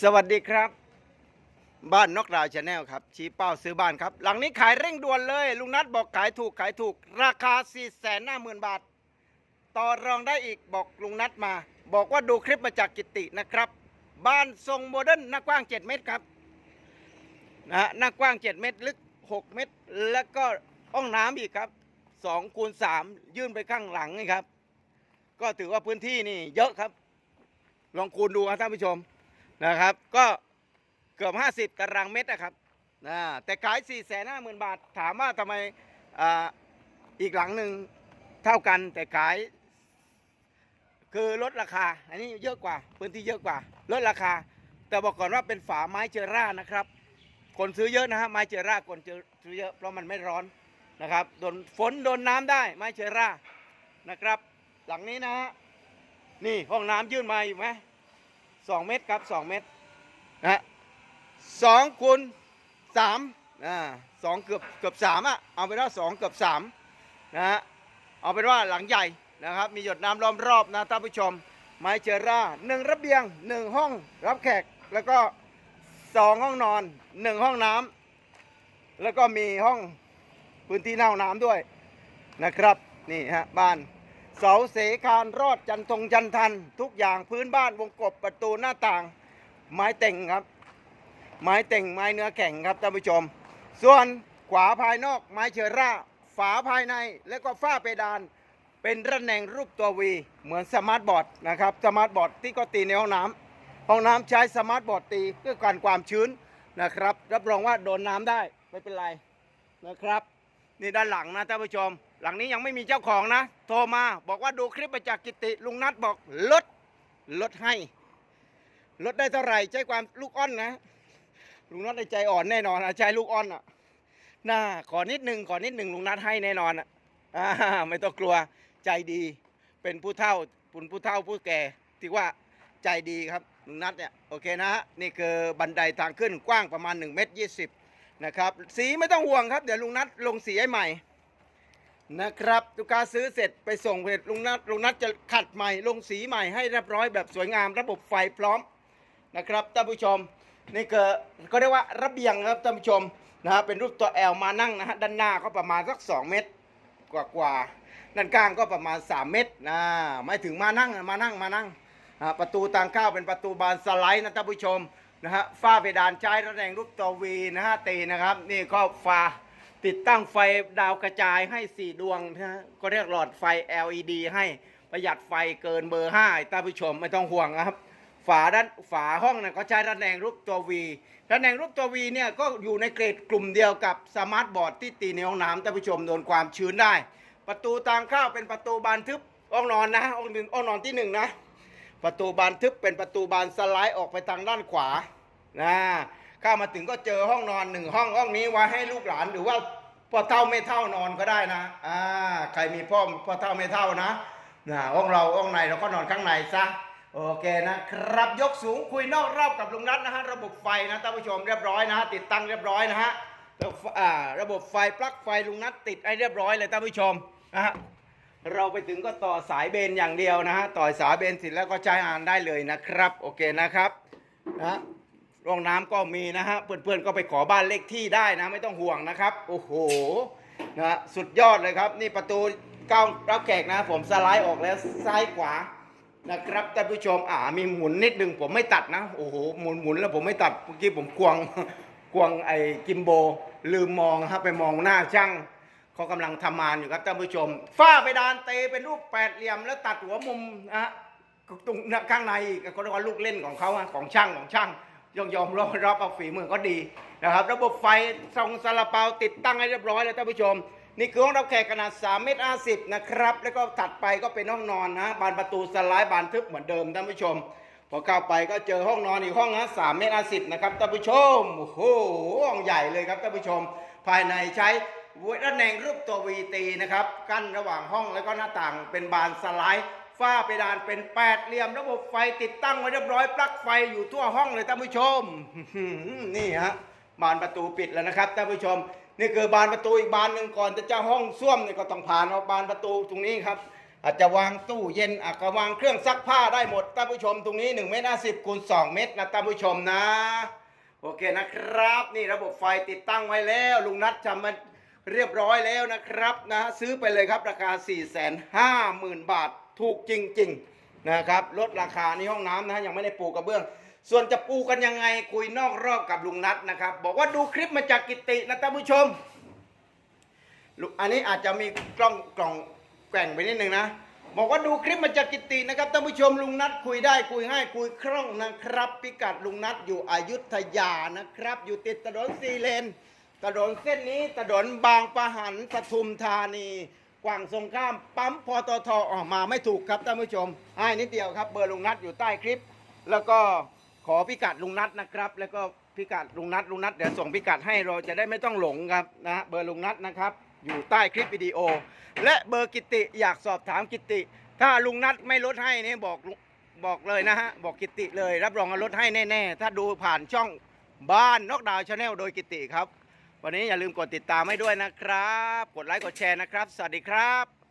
สวัสดีครับ บ้านนกดาวชาแนลครับ ชี้เป้าซื้อบ้านครับ หลังนี้ขายเร่งด่วนเลย ลุงนัทบอกขายถูกขายถูก ราคา 4 5 0 0 0 0 บาท ต่อรองได้อีกบอกลุงนัทมา บอกว่าดูคลิปมาจากกิตินะครับ บ้านทรงโมเดิร์นหน้ากว้าง 7 เมตรครับนะหน้ากว้าง 7 เมตร ลึก 6 เมตร แล้วก็ห้องน้ำอีกครับ2คูณ3ยื่นไปข้างหลังนี่ครับ ก็ถือว่าพื้นที่นี่เยอะครับ ลองคูณดูครับท่านผู้ชม นะครับ ก็เกือบ 50ตารางเมตรนะครับนะแต่ขาย 4 5 0 0 0 0 บาท ถามว่าทำไมออีกหลังหนึ่งเท่ากันแต่ขาย คือลดราคา อันนี้เยอะกว่าพื้นที่เยอะกว่าลดราคา แต่บอกก่อนว่าเป็นฝาไม้เจอร่านะครับ คนซื้อเยอะนะฮะไม้เจอร่าคนซื้อเยอะเพราะมันไม่ร้อนนะครับโดนฝนโดนน้ำได้ไม้เจอร่านะครับ หลังนี้นะฮะนี่ห้องน้ำยื่นมาอยู่ไหม สองเมตรครับสองเมตรนะฮะสองคูณสามอ่าสองเกือบเกือบสามอะเอาเป็นว่าสองเกือบสามนะฮะเอาเป็นว่าหลังใหญ่นะครับ มีหยดน้ำล้อมรอบนะท่านผู้ชม ไม้เจอร่าหนึ่งระเบียงหนึ่งห้องรับแขกแล้วก็สองห้องนอนหนึ่งห้องน้ำแล้วก็มีห้องพื้นที่เน่าน้ำด้วยนะครับ นี่ฮะบ้าน เสาเสคานรอดจันทงจันทัน ทุกอย่างพื้นบ้านวงกบประตูหน้าต่าง ไม้เต่งครับ ไม้เต่งไม้เนื้อแข็งครับท่านผู้ชม ส่วนขวาภายนอกไม้เชอร่า ฝาภายในแล้วก็ฝ้าเพดาน เป็นระแนงรูปตัววีเหมือนสมาร์ทบอร์ดนะครับสมาร์ทบอร์ดที่ก็ตีในห้องน้ำห้องน้ำใช้สมาร์ทบอร์ดตีเพื่อการความชื้นนะครับ รับรองว่าโดนน้ำได้ไม่เป็นไรนะครับ นี่ด้านหลังนะท่านผู้ชม หลังนี้ยังไม่มีเจ้าของนะ โทรมาบอกว่าดูคลิปมาจากกิติ ลุงนัดบอกลดลดให้ ลดได้เท่าไหร่ใจความลูกอ้อนนะ ลุงนัดในใจอ่อนแน่นอนอะใจลูกอ้อนอะน่าขอนิดหนึ่งขอนิดหนึ่งลุงนัดให้แน่นอนอะอ่าไม่ต้องกลัวใจดี เป็นผู้เฒ่าป็นผู้เฒ่าผู้แก่ที่ว่าใจดีครับลุงนัดเนี่ยโอเคนะฮะนี่คือบันไดทางขึ้นกว้างประมาณ1เมตร20นะครับสีไม่ต้องห่วงครับเดี๋ยวลุงนัดลงสีให้ใหม่ นะครับลูกค้าซื้อเสร็จไปส่งเสร็จลุงนัดลุงนัดจะขัดใหม่ลงสีใหม่ให้เรียบร้อยแบบสวยงามระบบไฟพร้อมนะครับท่านผู้ชมนี่คือก็เรียกว่าระเบียงครับท่านผู้ชมนะฮะเป็นรูปตัวแอลมานั่งนะฮะด้านหน้าก็ประมาณสัก 2 เมตรกว่ากว่าด้านข้างก็ประมาณ 3 เมตรนะไม่ถึงมานั่งมานั่งมานั่งอ่าประตูทางเข้าเป็นประตูบานสไลด์นะท่านผู้ชมนะฮะฝ้าเพดานใช้ระแนงรูปตัววีนะฮะตีนะครับ นี่ก็ฟ้า ติดตั้งไฟดาวกระจายให้ 4 ดวงนะฮะก็เรียกหลอดไฟ LED ให้ประหยัดไฟเกินเบอร์5ท่านผู้ชมไม่ต้องห่วงนะครับ ฝาด้านฝาห้องนะก็ใช้ระแนงรูปตัววีระแนงรูปตัววีเนี่ยก็อยู่ในเกรดกลุ่มเดียวกับสมาร์ทบอร์ดที่ตีในห้องน้ำท่านผู้ชมโดนความชื้นได้ ประตูทางเข้าเป็นประตูบานทึบห้องนอนนะห้องหนึ่งห้องนอนที่หนึ่งนะประตูบานทึบเป็นประตูบานสไลด์ออกไปทางด้านขวานะ เข้ามาถึงก็เจอห้องนอนหนึ่งห้องห้องนี้ไว้ให้ลูกหลานหรือว่าพ่อเท่าไม่เท่านอนก็ได้นะอ่าใครมีพ่อพ่อเท่าไม่เท่านะนะห้องเราห้องในเราก็นอนข้างในซะโอเคนะครับยกสูงคุยนอกรอบกับลุงนัทนะฮะระบบไฟนะท่านผู้ชมเรียบร้อยนะฮะติดตั้งเรียบร้อยนะฮะแล้วอ่าระบบไฟปลั๊กไฟลุงนัทติดให้เรียบร้อยเลยท่านผู้ชมนะฮะเราไปถึงก็ต่อสายเบนอย่างเดียวนะฮะต่อสายเบนเสร็จแล้วก็ใช้งานได้เลยนะครับ โอเคนะครับนะ ร่องน้ำก็มีนะฮะเพื่อนๆก็ไปขอบ้านเลขที่ได้นะ ไม่ต้องห่วงนะครับ โอ้โหนะสุดยอดเลยครับ นี่ประตูก้ารับแขกนะ ผมสไลด์ออกแล้วซ้ายขวานะครับท่านผู้ชมอ่ามีหมุนนิดนึงผมไม่ตัดนะ โอ้โหหมุนหมุนแล้วผมไม่ตัดเมื่อกี้ผมควงควงไอ้กิมโบ ลืมมองครับไปมองหน้าช่างเขากำลังทำงานอยู่ครับท่านผู้ชม ฝ้าเพดานเตเป็นรูปแปดเหลี่ยม แล้วตัดหัวมุมนะฮะตรงข้างในกเขาเรียกว่าลูกเล่นของเขาของช่างของช่าง ยอมยอมรับรับเอาฝีมือก็ดีนะครับ ระบบไฟส่องซาลาเปาติดตั้งให้เรียบร้อยแล้วท่านผู้ชม นี่คือห้องรับแขกขนาด3เมตร50นะครับ แล้วก็ถัดไปก็เป็นห้องนอนนะบานประตูสไลด์บานทึบเหมือนเดิมท่านผู้ชม พอเข้าไปก็เจอห้องนอนอีกห้องนะสามเมตรสิบนะครับท่านผู้ชมโอ้โหห้องใหญ่เลยครับท่านผู้ชม ภายในใช้ระแนงรูปตัววีตีนะครับกั้นระหว่างห้องแล้วก็หน้าต่างเป็นบานสไลด์ ฝ้าเพดานเป็นแปดเหลี่ยม ระบบไฟติดตั้งไว้เรียบร้อยปลั๊กไฟอยู่ทั่วห้องเลยท่านผู้ชม นี่ฮะบานประตูปิดแล้วนะครับท่านผู้ชม นี่คือบานประตูอีกบานหนึ่งก่อนจะเจ้าห้องส้วมเนี่ยก็ต้องผ่านเอาบานประตูตรงนี้ครับ อาจจะวางตู้เย็นอาจจะวางเครื่องซักผ้าได้หมดท่านผู้ชม ตรงนี้1เมตร50คูณ2เมตรนะท่านผู้ชมนะ โอเคนะครับ นี่ระบบไฟติดตั้งไว้แล้ว ลุงนัดทำมาเรียบร้อยแล้วนะครับนะซื้อไปเลยครับราคา 4 5 0 0 0 0 บาท ถูกจริงๆนะครับลดราคาในห้องน้ำนะยังไม่ได้ปูกระเบื้อง ส่วนจะปูกันยังไงคุยนอกรอบกับลุงนัดนะครับ บอกว่าดูคลิปมาจากกิตินะท่านผู้ชมอันนี้อาจจะมีกล้องกล่องแกว่งไปนิดนึงนะบอกว่าดูคลิปมาจากกิตินะครับท่านผู้ชมลุงนัดคุยได้คุยง่ายคุยคล่องนะครับ พิกัดลุงนัดอยู่อยุธยานะครับ อยู่ติดถนนซีเลนถนนเส้นนี้ถนนบางปะหันปทุมธานี กว่างสงข้ามปั๊มปตทออกมาไม่ถูกครับท่านผู้ชมให้นิดเดียวครับ เบอร์ลุงนัดอยู่ใต้คลิป แล้วก็ขอพิกัดลุงนัดนะครับ แล้วก็พิกัดลุงนัดลุงนัดเดี๋ยวส่งพิกัดให้เราจะได้ไม่ต้องหลงครับนะเบอร์ลุงนัดนะครับ อยู่ใต้คลิปวิดีโอ และเบอร์กิติอยากสอบถามกิติ ถ้าลุงนัดไม่ลดให้นี่บอกบอกเลยนะฮะบอกกิติเลย รับรองว่าลดให้แน่ๆถ้าดูผ่านช่องบ้านนอกดาวชาแนลโดยกิติครับ วันนี้อย่าลืมกดติดตามให้ด้วยนะครับ กดไลค์กดแชร์นะครับ สวัสดีครับ